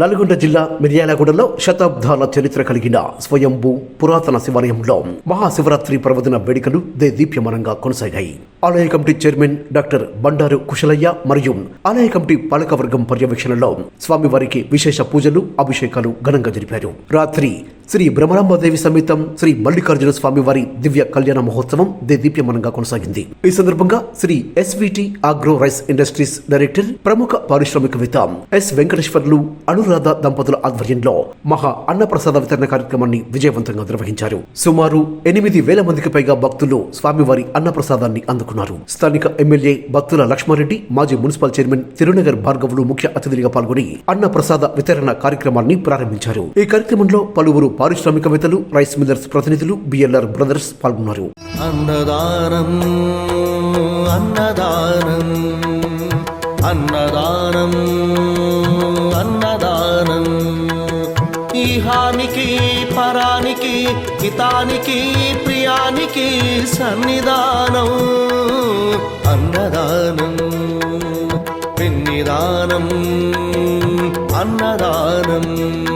నల్గొండ జిల్లా మిర్యాలగూడలో శతాబ్దాల చరిత్ర కలిగిన స్వయంభూ పురాతన శివాలయంలో మహాశివరాత్రి పర్వదిన వేడుకలు దే దీప్యమానంగా కొనసాగాయి. ఆలయ committee chairman doctor Bandaru Kushalaiah మరియు ఆలయ కమిటీ పాలకవర్గం పర్యవేక్షణలో స్వామివారికి విశేష పూజలు అభిషేకాలు ఘనంగా జరిపారు. రాత్రి శ్రీ బ్రహ్మరాంబదేవి సమేతం శ్రీ మల్లికార్జున స్వామివారి దివ్య కళ్యాణ మహోత్సవం దే కొనసాగింది. ఈ సందర్భంగా Shri SVT agro rice industries director ప్రముఖ పారిశ్రామికవేత్త ఎస్ వెంకటేశ్వర్లు అనురాధ దంపతుల ఆధ్వర్యంలో మహా అన్నప్రసాద వితరణ కార్యక్రమాన్ని విజయవంతంగా నిర్వహించారు. సుమారు ఎనిమిది వేల మందికి పైగా భక్తులు స్వామివారి అన్నప్రసాదాన్ని అందుకున్నారు. స్థానిక ఎమ్మెల్యే భక్తుల లక్ష్మారెడ్డి మాజీ మున్సిపల్ చైర్మన్ తిరునగర్ భార్గవులు ముఖ్య అతిథులుగా పాల్గొని అన్న ప్రసాద వితరణ కార్యక్రమాన్ని ప్రారంభించారు. ఈ కార్యక్రమంలో పలువురు పారిశ్రామికవేత్తలు రైస్ మిల్లర్స్ ప్రతినిధులు బిఎల్ఆర్ బ్రదర్స్ పాల్గొన్నారు. అన్నదానం అన్నదానం అన్నదానం అన్నదానం. ఈహానికి పరానికి హితానికి ప్రియానికి సన్నిధానం. అన్నదానం పిన్నిదానం అన్నదానం.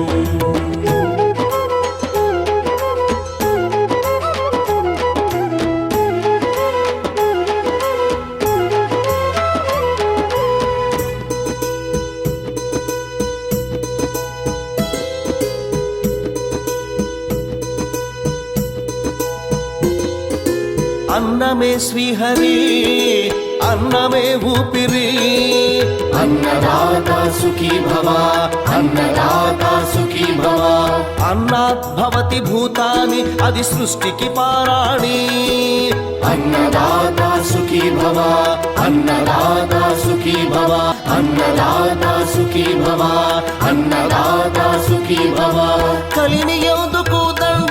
అన్నమే శ్రీహరి అన్నమే ఊపిరి. అన్నదాత సుఖీ భవ అన్నదాత సుఖీ భవ. అన్నాత్ భవతి భూతాని అది సృష్టికి పారాణి. అన్నదాత సుఖీ భవ అన్నదాత సుఖీ భవ అన్నదాత సుఖీ భవ అన్నదాత సుఖీ భవ. కలిని ఎందుకు దండగా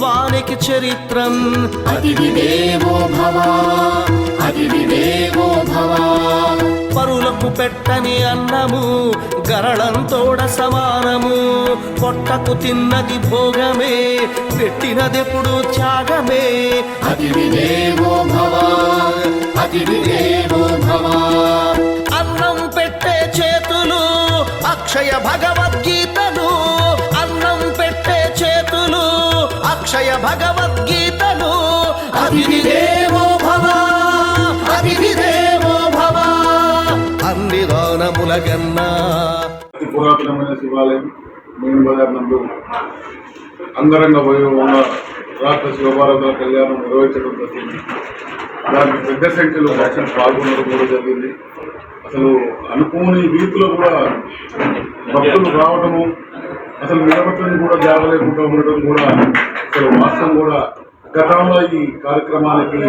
వ్యక్తిత్వానికి చరిత్రం. అతిథి దేవో భవ భవ. పరులకు పెట్టని అన్నము గరళంతోడ సమానము. పొట్టకు తిన్నది భోగమే పెట్టినదెప్పుడు త్యాగమే. అతిథి దేవో భవ భవ. అన్నం పెట్టే చేతులు అక్షయ భగవద్గీతలు అక్షయ భగవద్గీతను అతిథి భవ అతిథి భవ. అన్ని దానములగన్నా పురాతనమైన శివాలయం మెయిన్ బజార్ నందు అంగరంగ వైభవంగా రాష్ట్ర శివభారత కళ్యాణం నిర్వహించడం జరిగింది. దానికి పెద్ద సంఖ్యలో భక్తులు పాల్గొనడం కూడా జరిగింది. అసలు అనుకోని రీతిలో కూడా భక్తులు రావడము అసలు నిలబట్టడం కూడా జాగలేకుండా ఉండటం కూడా అసలు వాస్తవం కూడా గతంలో ఈ కార్యక్రమానికి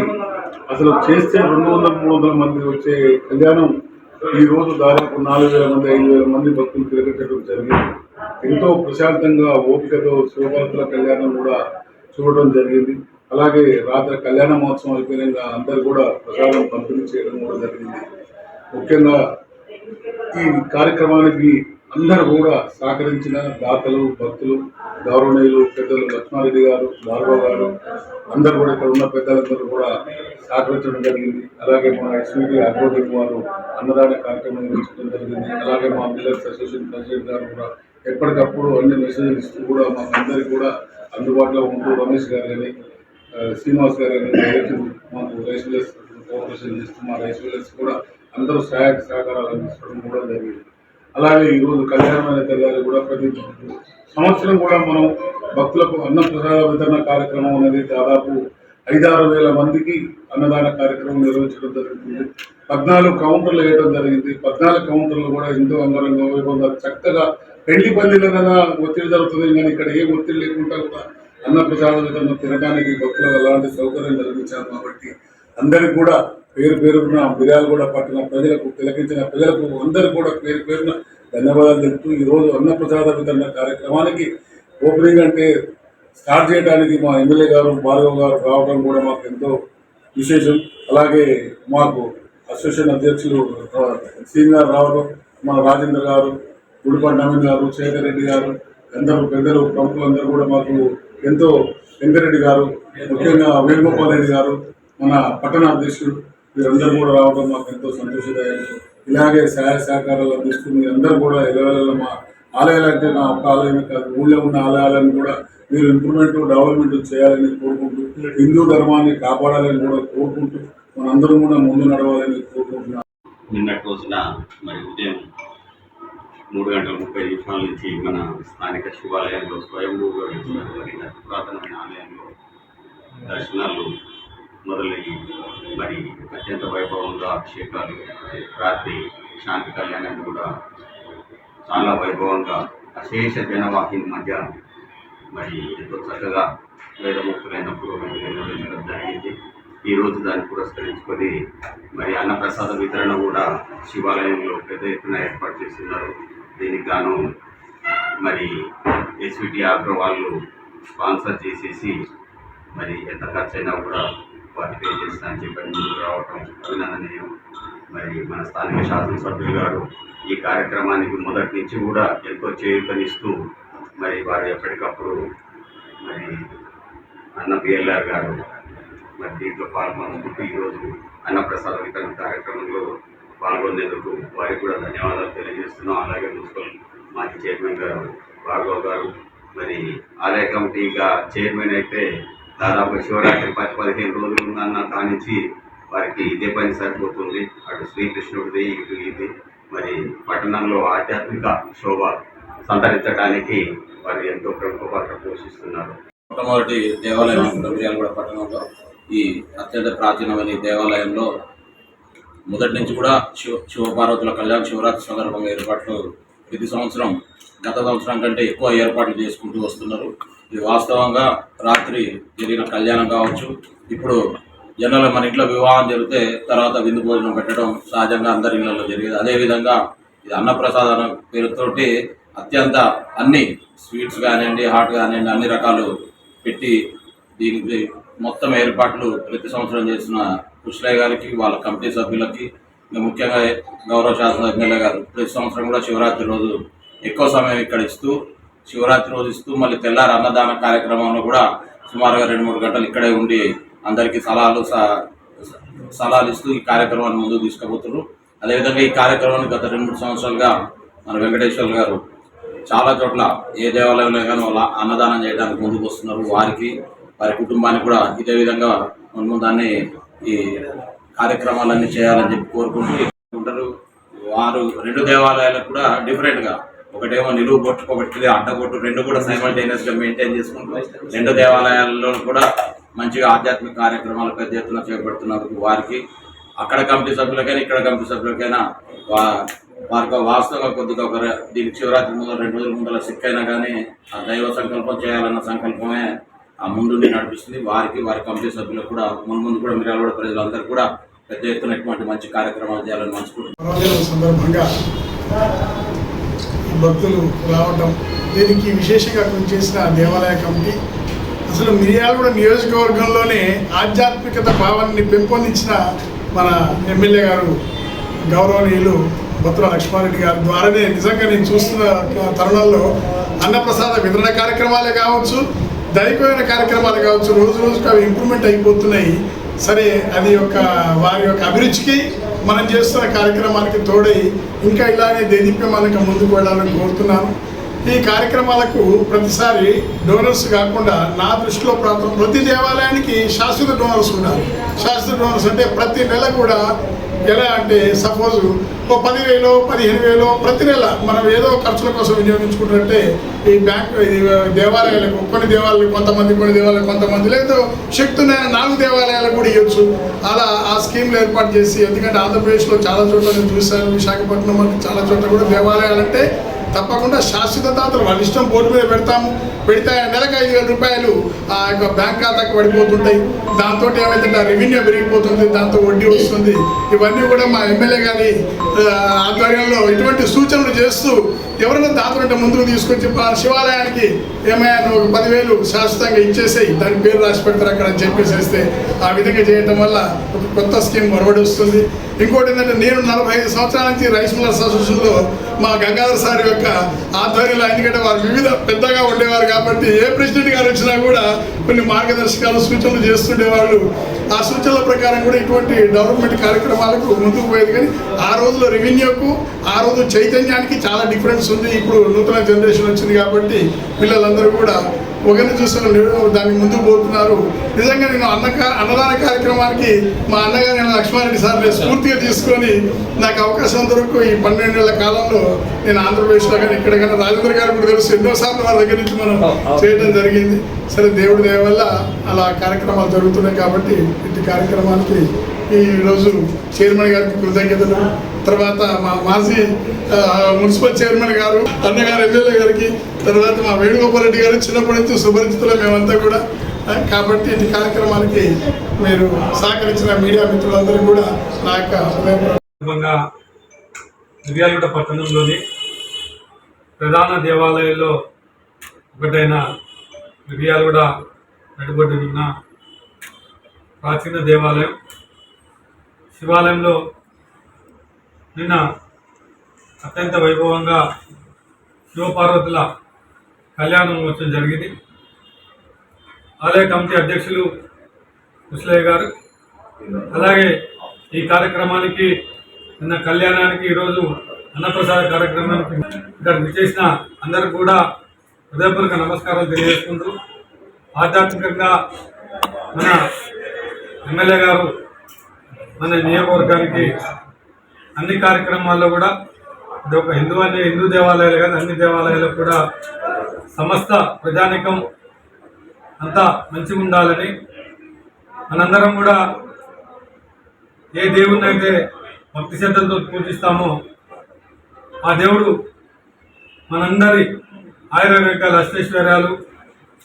అసలు చేస్తే రెండు వందల మూడు వందల మంది వచ్చే కళ్యాణం ఈ రోజు దాదాపు నాలుగు వేల మంది ఐదు వేల మంది భక్తులు తిరగటం జరిగింది. ఎంతో ప్రశాంతంగా ఓపికతో శివభక్తుల కళ్యాణం కూడా చూడడం జరిగింది. అలాగే రాత్రి కళ్యాణ మహోత్సవం అయిపోయినాక అందరు కూడా ప్రసాదం పంపిణీ చేయడం కూడా జరిగింది. ముఖ్యంగా ఈ కార్యక్రమానికి అందరూ కూడా సహకరించిన దాతలు భక్తులు గౌరవనీయులు పెద్దలు లక్ష్మారెడ్డి గారు భార్గవ గారు అందరూ కూడా ఇక్కడ ఉన్న పెద్దలందరూ కూడా సహకరించడం జరిగింది. అలాగే మా ఎస్వీటీ అడ్వకేట్ వారు అన్నదాన కార్యక్రమం నిర్వహించడం జరిగింది. అలాగే మా మిల్లర్స్ అసోసియేషన్ ప్రెసిడెంట్ గారు కూడా ఎప్పటికప్పుడు అన్ని మెసేజ్లు ఇస్తూ కూడా మాకు అందరికీ కూడా అందుబాటులో ఉంటూ రమేష్ గారు కానీ శ్రీనివాస్ గారు కానీ మాకు రైస్ మిల్లర్స్ కోఆపరేషన్ చేస్తూ మా రైస్ మిల్లర్స్ కూడా అందరూ సహాయక సహకారాలు అందించడం కూడా జరిగింది. అలాగే ఈరోజు కళ్యాణమైన తెల్లారి కూడా ప్రతి సంవత్సరం కూడా మనం భక్తులకు అన్న ప్రసాద వితరణ కార్యక్రమం అనేది దాదాపు ఐదారు వేల మందికి అన్నదాన కార్యక్రమం నిర్వహించడం జరుగుతుంది. పద్నాలుగు కౌంటర్లు వేయడం జరిగింది. పద్నాలుగు కౌంటర్లు కూడా ఎంతో అంగరంగ వైభవంగా చక్కగా పెళ్ళి పందిలనగా ఒత్తిడి జరుగుతుంది. కానీ ఇక్కడ ఏ ఒత్తిడి లేకుండా కూడా అన్న ప్రసాద వితరణ తినడానికి భక్తులకు అలాంటి సౌకర్యం కలిగించారు కాబట్టి అందరికి కూడా పేరు పేరున మిర్యాల కూడా పట్టిన ప్రజలకు తిలకించిన ప్రజలకు అందరూ కూడా పేరు పేరున ధన్యవాదాలు తెలుపుతూ ఈ రోజు అన్న ప్రసాద వితరణ కార్యక్రమానికి ఓపెనింగ్ అంటే స్టార్ట్ చేయడానికి మా ఎమ్మెల్యే గారు భార్గవ్ గారు రావడం కూడా మాకు ఎంతో విశేషం. అలాగే మాకు అసోసియేషన్ అధ్యక్షులు ఆ, గారు రావడం మన రాజేంద్ర గారు గుడిపాటి నవీన్ గారు శేఖర్ రెడ్డి గారు అందరూ పెద్దలు ప్రముఖులందరూ కూడా మాకు ఎంతో వెంకరెడ్డి గారు ముఖ్యంగా వేణుగోపాల్ రెడ్డి గారు మన పట్టణ అధ్యక్షుడు. మీరందరూ కూడా రావడం మాకు ఎంతో సంతోషదాయకం. ఇలాగే సహాయ సహకారాలు అందిస్తూ మీరందరూ కూడా ఎలవెల్ల మా ఆలయాలు అంటే నా ఒక్క ఆలయమే కాదు ఊళ్ళో ఉన్న ఆలయాలను కూడా మీరు ఇంప్రూవ్మెంట్ డెవలప్మెంట్ చేయాలని కోరుకుంటూ హిందూ ధర్మాన్ని కాపాడాలని కూడా కోరుకుంటూ మనందరం కూడా ముందు నడవాలని కోరుకుంటున్నాను నిన్నటి రోజున మరి ఉదయం మూడు గంటల ముప్పై నిమిషాల నుంచి మన స్థానిక శివాలయంలో స్వయంభూగా పురాతనమైన ఆలయంలో దర్శనాలు మొదలయ్యి. మరి అత్యంత వైభవంగా అభిషేకాలు రాత్రి శాంతి కళ్యాణం కూడా చాలా వైభవంగా అశేష జనవాహిని మధ్య మరి ఎంతో చక్కగా వేదముక్తులైన పురోగతి జరిగింది. ఈరోజు దాన్ని పురస్కరించుకొని మరి అన్నప్రసాద వితరణ కూడా శివాలయంలో పెద్ద ఎత్తున ఏర్పాటు చేస్తున్నారు. దీనికి గాను మరి ఎస్విటి ఆగ్రో వాళ్ళు స్పాన్సర్ చేసేసి మరి ఎంత ఖర్చు అయినా కూడా వాటి పే చేస్తా అని చెప్పి ముందుకు రావటం అభినందనీయం. మరి మన స్థానిక శాసనసభ్యులు గారు ఈ కార్యక్రమానికి మొదటి నుంచి కూడా ఎంతో చేయూతనిస్తూ మరి వారు ఎప్పటికప్పుడు మరి అన్న పిఎల్ఆర్ గారు మరి దీంట్లో పాల్గొనుకుంటూ ఈరోజు అన్నప్రసాద వితరణ కార్యక్రమంలో పాల్గొనేందుకు వారికి కూడా ధన్యవాదాలు తెలియజేస్తున్నాం. అలాగే మున్సిపల్ మాజీ చైర్మన్ గారు భార్గవ్ గారు మరి ఆలయ కమిటీగా చైర్మన్ అయితే దాదాపు శివరాత్రి పది పదిహేను రోజులు ఉందన్న కానించి వారికి ఇదే పని సరిపోతుంది. అటు శ్రీకృష్ణుడిది ఇటు ఇది. మరి పట్టణంలో ఆధ్యాత్మిక శోభ సంతరించడానికి వారు ఎంతో ప్రముఖ పాత్ర పోషిస్తున్నారు. మొట్టమొదటి దేవాలయం మిర్యాలగూడ పట్టణంలో ఈ అత్యంత ప్రాచీనమైన ఈ దేవాలయంలో మొదటి నుంచి కూడా శివ శివపార్వతుల కళ్యాణ శివరాత్రి సందర్భంగా ఏర్పాట్లు ప్రతి సంవత్సరం గత సంవత్సరం కంటే ఎక్కువ ఏర్పాట్లు చేసుకుంటూ వస్తున్నారు. ఇది వాస్తవంగా రాత్రి జరిగిన కళ్యాణం కావచ్చు. ఇప్పుడు జనరల్ మన ఇంట్లో వివాహం జరిగితే తర్వాత విందు భోజనం పెట్టడం సహజంగా అందరి ఇళ్ళలో జరిగేది. అదేవిధంగా ఇది అన్నప్రసాదం పేరుతోటి అత్యంత అన్ని స్వీట్స్ కానివ్వండి హాట్ కానివ్వండి అన్ని రకాలు పెట్టి దీనికి మొత్తం ఏర్పాట్లు ప్రతి సంవత్సరం చేసిన కృష్ణయ్య గారికి వాళ్ళ కమిటీ సభ్యులకి ముఖ్యంగా గౌరవ శాసన ఎమ్మెల్యే గారు. ప్రతి సంవత్సరం కూడా శివరాత్రి రోజు ఎక్కువ సమయం ఇక్కడ ఇస్తూ శివరాత్రి రోజు ఇస్తూ మళ్ళీ తెల్లారి అన్నదాన కార్యక్రమంలో కూడా సుమారుగా రెండు మూడు గంటలు ఇక్కడే ఉండి అందరికీ సలహాలు స- సలహాలు ఇస్తూ ఈ కార్యక్రమాన్ని ముందుకు తీసుకుపోతున్నారు. అదేవిధంగా ఈ కార్యక్రమాన్ని గత రెండు మూడు సంవత్సరాలుగా మన వెంకటేశ్వర గారు చాలా చోట్ల ఏ దేవాలయంలో కానీ వాళ్ళ అన్నదానం చేయడానికి ముందుకు వస్తున్నారు. వారికి వారి కుటుంబానికి కూడా ఇదే విధంగా ముందాన్ని ఈ కార్యక్రమాలన్నీ చేయాలని చెప్పి కోరుకుంటూ ఉంటారు. వారు రెండు దేవాలయాలకు కూడా డిఫరెంట్గా ఒకటేమో నిలువు బొట్టు ఒకటి అడ్డబొట్టు రెండు కూడా సైమల్టేనియస్గా మెయింటైన్ చేసుకుంటూ రెండు దేవాలయాల్లో కూడా మంచిగా ఆధ్యాత్మిక కార్యక్రమాలు పెద్ద ఎత్తున చేపడుతున్నారు వారికి. అక్కడ కమిటీ సభ్యులకైనా ఇక్కడ కమిటీ సభ్యులకైనా వా వారికి వాస్తవంగా కొద్దిగా ఒక దీనికి శివరాత్రి ముందు రెండు రోజుల ముందర సిక్ అయినా కానీ ఆ దైవ సంకల్పం చేయాలన్న సంకల్పమే ఆ ముందుండి నడిపిస్తుంది. వారికి వారి కమిటీ సభ్యులకు కూడా ముందు ముందు కూడా మిర్యాలగూడ ప్రజలందరూ కూడా పెద్ద ఎత్తున ఇటువంటి మంచి కార్యక్రమాలు చేయాలని మనసుకుంటున్నాను సందర్భంగా భక్తులు రావటం దీనికి విశేషంగా కృషి చేసిన దేవాలయ కమిటీ. అసలు మిరియాల కూడా నియోజకవర్గంలోనే ఆధ్యాత్మికత భావాన్ని పెంపొందించిన మన ఎమ్మెల్యే గారు గౌరవనీయులు బొత్తుల లక్ష్మారెడ్డి గారి ద్వారానే నిజంగా నేను చూస్తున్న తరుణంలో అన్నప్రసాద వితరణ కార్యక్రమాలే కావచ్చు దైవమైన కార్యక్రమాలు కావచ్చు రోజు రోజుకు అవి ఇంప్రూవ్మెంట్ అయిపోతున్నాయి. సరే అది యొక్క వారి యొక్క అభిరుచికి మనం చేస్తున్న కార్యక్రమానికి తోడై ఇంకా ఇలానే దేదీప్యమానంగా ముందుకు వెళ్ళాలని కోరుతున్నాను. ఈ కార్యక్రమాలకు ప్రతిసారి డోనర్స్ కాకుండా నా దృష్టిలో ప్రాంతం ప్రతి దేవాలయానికి శాశ్వత డోనర్స్ ఉండాలి. శాశ్వత డోనర్స్ అంటే ప్రతి నెల కూడా ఎలా అంటే సపోజ్ ఓ పదివేలో పదిహేను వేలో ప్రతి నెల మనం ఏదో ఖర్చుల కోసం వినియోగించుకుంటుంటే ఈ బ్యాంక్ దేవాలయాలకు కొన్ని దేవాలయాలకు కొంతమంది కొన్ని దేవాలయాలకు కొంతమంది లేదా శక్తి ఉన్న నాలుగు దేవాలయాలకు కూడా ఇవ్వచ్చు. అలా ఆ స్కీమ్లు ఏర్పాటు చేసి ఎందుకంటే ఆంధ్రప్రదేశ్లో చాలా చోట్ల నేను చూశాను విశాఖపట్నం చాలా చోట్ల కూడా దేవాలయాలంటే తప్పకుండా శాశ్వత దాతలు వాళ్ళ ఇష్టం బోర్డు మీద పెడతాము. పెడితే నెలకు ఐదు వేల రూపాయలు ఆ యొక్క బ్యాంక్ ఖాతాకు పడిపోతుంటాయి. దాంతో ఏమైతే రెవెన్యూ పెరిగిపోతుంది దాంతో వడ్డీ వస్తుంది. ఇవన్నీ కూడా మా ఎమ్మెల్యే గారి ఆధ్వర్యంలో ఇటువంటి సూచనలు చేస్తూ ఎవరైనా దాతలుంటే ముందుకు తీసుకొచ్చి శివాలయానికి ఏమైనా ఒక పదివేలు శాశ్వతంగా ఇచ్చేసేయి దాని పేరు రాసి పెడతారు అక్కడ అని చెప్పేసేస్తే ఆ విధంగా చేయటం వల్ల ఒక కొత్త స్కీమ్ ఒరవడి వస్తుంది. ఇంకోటి ఏంటంటే నేను నలభై ఐదు సంవత్సరాల నుంచి రైస్ మిల్లర్స్ అసోసియేషన్లో మా గంగాధర్ సార్ యొక్క ఆధ్వర్యంలో ఎందుకంటే వారు వివిధ పెద్దగా ఉండేవారు కాబట్టి ఏ ప్రెసిడెంట్ గారు వచ్చినా కూడా కొన్ని మార్గదర్శకాలు సూచనలు చేస్తుండేవాళ్ళు. ఆ సూచనల ప్రకారం కూడా ఇటువంటి డెవలప్మెంట్ కార్యక్రమాలకు ముందుకు పోయేది. కానీ ఆ రోజులో రెవెన్యూకు ఆ రోజు చైతన్యానికి చాలా డిఫరెన్స్ ఉంది. ఇప్పుడు నూతన జనరేషన్ వచ్చింది కాబట్టి పిల్లలందరూ కూడా ఒకరిని చూసిన దానికి ముందుకు పోతున్నారు నిజంగా నేను అన్న అన్నదాన కార్యక్రమానికి మా అన్నగారు లక్ష్మారెడ్డి సార్ స్ఫూర్తిగా తీసుకొని నాకు అవకాశం దొరకు ఈ పన్నెండేళ్ళ కాలంలో నేను ఆంధ్రప్రదేశ్లో కానీ ఎక్కడికైనా రాజేంద్ర గారు కూడా తెలుసు. ఎన్నోసార్లు వారి దగ్గర నుంచి మనం చేయడం జరిగింది. సరే దేవుడి దయ వల్ల అలా కార్యక్రమాలు జరుగుతున్నాయి కాబట్టి ఇటు కార్యక్రమానికి ఈ రోజు చైర్మన్ గారికి కృతజ్ఞతలు. తర్వాత మా మాజీ మున్సిపల్ చైర్మన్ గారు అన్నగారు ఎమ్మెల్యే గారికి తర్వాత మా వేణుగోపాల్ రెడ్డి గారు చిన్నప్పటి నుంచి సుపరిచితులు మేమంతా కూడా కాబట్టి ఈ కార్యక్రమానికి మీరు సహకరించిన మీడియా మిత్రులందరూ కూడా నా యొక్క హృదయపూర్వక పట్టణంలోని ప్రధాన దేవాలయాల్లో ఒకటైన మిర్యాలగూడ నడిబడి ఉన్న ప్రాచీన దేవాలయం. శివాలయంలో నిన్న అత్యంత వైభవంగా శివపార్వతుల కళ్యాణ మహోత్సవం జరిగింది. ఆలయ కమిటీ అధ్యక్షులు ముసలయ్య గారు అలాగే ఈ కార్యక్రమానికి నిన్న కళ్యాణానికి ఈరోజు అన్నప్రసాద కార్యక్రమానికి ఇక్కడ విచేసిన అందరూ కూడా హృదయపూర్వక నమస్కారాలు తెలియజేసుకుంటూ ఆధ్యాత్మికంగా మన ఎమ్మెల్యే గారు మన నియోజకవర్గానికి అన్ని కార్యక్రమాల్లో కూడా ఇది ఒక హిందూ అనే హిందూ దేవాలయాలు కానీ అన్ని దేవాలయాలకు కూడా సమస్త ప్రజానికం అంతా మంచిగా ఉండాలని మనందరం కూడా ఏ దేవుణ్ణి అయితే భక్తి శ్రద్ధలతో పూజిస్తామో ఆ దేవుడు మనందరి ఆయుర్వేదికాల అష్టైశ్వర్యాలు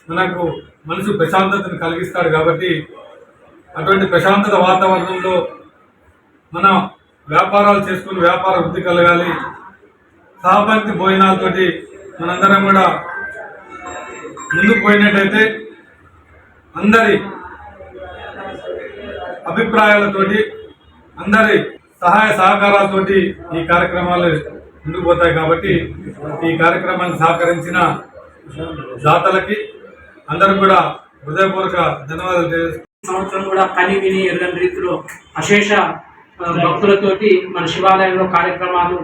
మనకు మనసు ప్రశాంతతను కలిగిస్తాడు కాబట్టి అటువంటి ప్రశాంతత వాతావరణంలో మన వ్యాపారాలు చేసుకుని వ్యాపార వృద్ధి కలగాలి సహపంక్తి భోజనాలతోటి మనందరం కూడా ముందుకు పోయినట్టయితే అందరి అభిప్రాయాలతోటి అందరి సహాయ సహకారాలతోటి ఈ కార్యక్రమాలు ముందుకు పోతాయి కాబట్టి ఈ కార్యక్రమాన్ని సహకరించిన దాతలకి అందరూ కూడా హృదయపూర్వక ధన్యవాదాలు సంవత్సరం కూడా కని విని ఎరుగని రీతిలో అశేష భక్తులతోటి మన శివాలయంలో కార్యక్రమాలు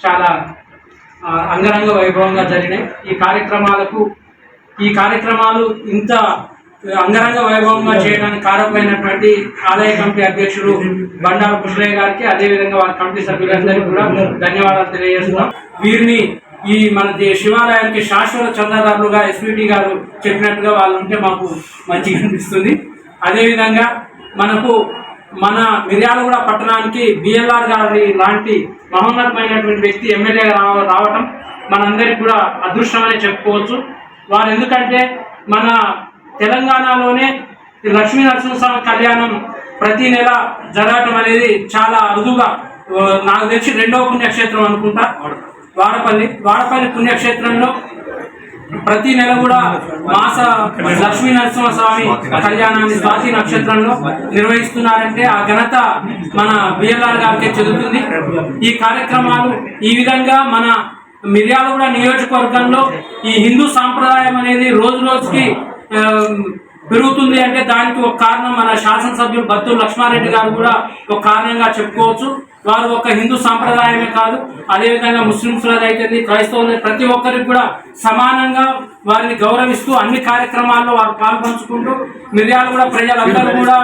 చాలా అంగరంగ వైభవంగా జరిగినాయి. ఈ కార్యక్రమాలకు ఈ కార్యక్రమాలు ఇంత అంగరంగ వైభవంగా చేయడానికి కారకమైనటువంటి ఆలయ కమిటీ అధ్యక్షులు బండారు కృష్ణయ్య గారికి అదేవిధంగా వారి కమిటీ సభ్యులందరికీ కూడా ధన్యవాదాలు తెలియజేస్తున్నాం. వీరిని ఈ మన శివాలయానికి శాశ్వత చందాదారులుగా ఎస్విటి గారు చెప్పినట్టుగా వాళ్ళు ఉంటే మాకు మంచిగా అనిపిస్తుంది. అదేవిధంగా మనకు మన మిర్యాలగూడ పట్టణానికి బిఎల్ఆర్ గారి లాంటి మహోన్నతమైనటువంటి వ్యక్తి ఎమ్మెల్యే రావ- రావటం మనందరికి కూడా అదృష్టమనే చెప్పుకోవచ్చు. వారు ఎందుకంటే మన తెలంగాణలోనే లక్ష్మీ నరసింహస్వామి కళ్యాణం ప్రతి నెల జరగటం అనేది చాలా అరుదుగా నాకు తెలిసి రెండవ పుణ్యక్షేత్రం అనుకుంటా. వాడపల్లి వాడపల్లి పుణ్యక్షేత్రంలో ప్రతి నెల కూడా మాస లక్ష్మీ నరసింహస్వామి కళ్యాణాన్ని స్వాతి నక్షత్రంలో నిర్వహిస్తున్నారంటే ఆ ఘనత మన బిఎల్ఆర్ గారికి చెందుతుంది. ఈ కార్యక్రమాలు ఈ విధంగా మన మిర్యాలగూడ నియోజకవర్గంలో ఈ హిందూ సాంప్రదాయం అనేది రోజు రోజుకి పెరుగుతుంది అంటే దానికి ఒక కారణం మన శాసనసభ్యులు బత్తూరు లక్ష్మారెడ్డి గారు కూడా ఒక కారణంగా చెప్పుకోవచ్చు. వారు ఒక హిందూ సాంప్రదాయమే కాదు అదేవిధంగా ముస్లింస్ అయితే క్రైస్తవులు ప్రతి ఒక్కరికి కూడా సమానంగా వారిని గౌరవిస్తూ అన్ని కార్యక్రమాల్లో వారు పాల్పంచుకుంటూ మిర్యాలు కూడా ప్రజలందరూ కూడా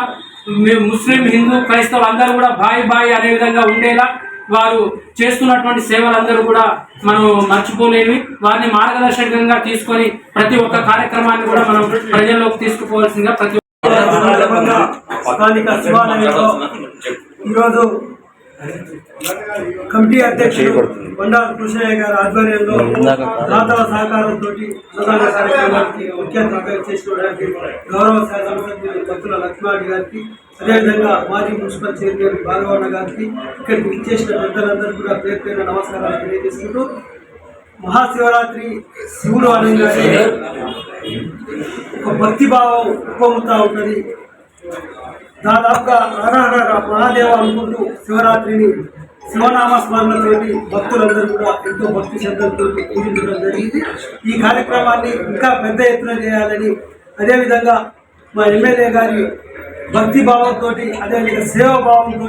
ముస్లిం హిందూ క్రైస్తవులు అందరూ కూడా బాయ్ బాయ్ అనే విధంగా ఉండేలా వారు చేస్తున్నటువంటి సేవలందరూ కూడా మనం మర్చిపోలేవి వారిని మార్గదర్శకంగా తీసుకొని ప్రతి ఒక్క కార్యక్రమాన్ని కూడా మనం ప్రజల్లోకి తీసుకుపోవాల్సిందిగా ప్రతి ఈరోజు కమిటీ అధ్యక్షుడు బండారు కృష్ణయ్య గారి ఆధ్వర్యంలో దాతల సహకారంతో ప్రధాన కార్యక్రమానికి ముఖ్య అతిథిగా చేసుకోవడానికి గౌరవ శాసనసభ్యులు భక్తుల లక్ష్మారెడ్డి గారికి అదేవిధంగా మాజీ మున్సిపల్ చైర్మన్ భాగవన్న గారికి ఇక్కడికి విచ్చేసిన పెద్దలందరూ కూడా పేరు పేరు నమస్కారాలు తెలియజేసుకుంటూ మహాశివరాత్రి శివుడు అనగానే ఒక భక్తిభావం ఉప్పొంగుతూ ఉంటుంది దాదాపుగా హరహర మహాదేవ అనుకుంటూ శివరాత్రిని శివనామ స్మరణతోటి భక్తులందరూ కూడా ఎంతో భక్తి శ్రద్ధలతో పూజించడం జరిగింది. ఈ కార్యక్రమాన్ని ఇంకా పెద్ద ఎత్తున చేయాలని అదేవిధంగా మా ఎమ్మెల్యే గారి భక్తి భావంతో అదేవిధంగా సేవా భావంతో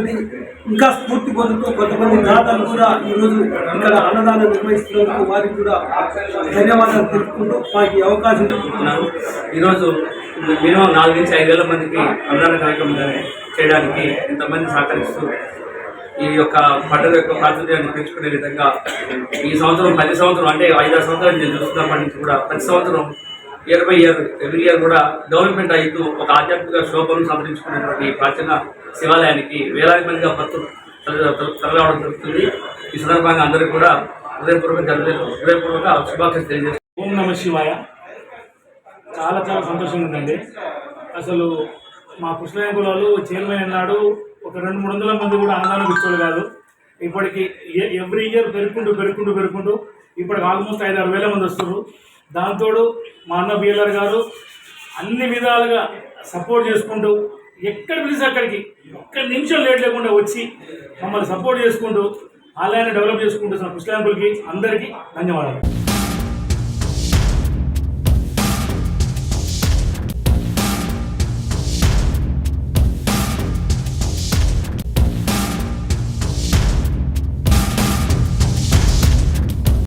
ఇంకా స్ఫూర్తి పొందుతూ కొంతమంది దాతలు కూడా ఈరోజు ఇక్కడ అన్నదానం నిర్వహిస్తున్నందుకు వారికి కూడా ధన్యవాదాలు తెలుపుకుంటూ మాకు అవకాశం ఉన్నారు ఈరోజు మినిమం నాలుగు నుంచి ఐదు వేల మందికి అన్నదాన కార్యక్రమం చేయడానికి ఇంతమంది సహకరిస్తూ ఈ యొక్క పండుగ యొక్క ప్రాచుర్యాన్ని పెంచుకునే విధంగా ఈ సంవత్సరం ప్రతి సంవత్సరం అంటే ఐదారు సంవత్సరాలు నేను చూస్తున్నప్పటి నుంచి కూడా ప్రతి సంవత్సరం year by year every year కూడా డెవలప్మెంట్ అవుతూ ఒక ఆధ్యాత్మిక శోభను సంతరించుకునేటువంటి ప్రాచీన శివాలయానికి వేలాది మందిగా భక్తులు తరలి- తరలిరావడం జరుగుతుంది. ఈ సందర్భంగా అందరికీ కూడా హృదయపూర్వక హృదయపూర్వక శుభాకాంక్షలు తెలియజేస్తున్నాను ఓం నమ శివాయ. చాలా చాలా సంతోషంగా ఉందండి. అసలు మా కృష్ణయ్య కులాలు చైర్మన్ అన్నాడు ఒక రెండు మూడు వందల మంది కూడా అన్నదానం ఇచ్చేవాళ్ళు కాదు. ఇప్పటికి ఎవ్రీ ఇయర్ పెరుగుకుంటూ పెరుగుకుంటూ పెరుగుకుంటూ ఇప్పటికి ఆల్మోస్ట్ ఐదు ఆరు వేల మంది వస్తున్నారు. దాంతోడు మా అన్న బిఎల్ఆర్ గారు అన్ని విధాలుగా సపోర్ట్ చేసుకుంటూ ఎక్కడ పిలిచి అక్కడికి ఒక్క నిమిషం లేట్ లేకుండా వచ్చి మమ్మల్ని సపోర్ట్ చేసుకుంటూ ఆలయాన్ని డెవలప్ చేసుకుంటూ కృష్ణాంకులకి అందరికీ ధన్యవాదాలు.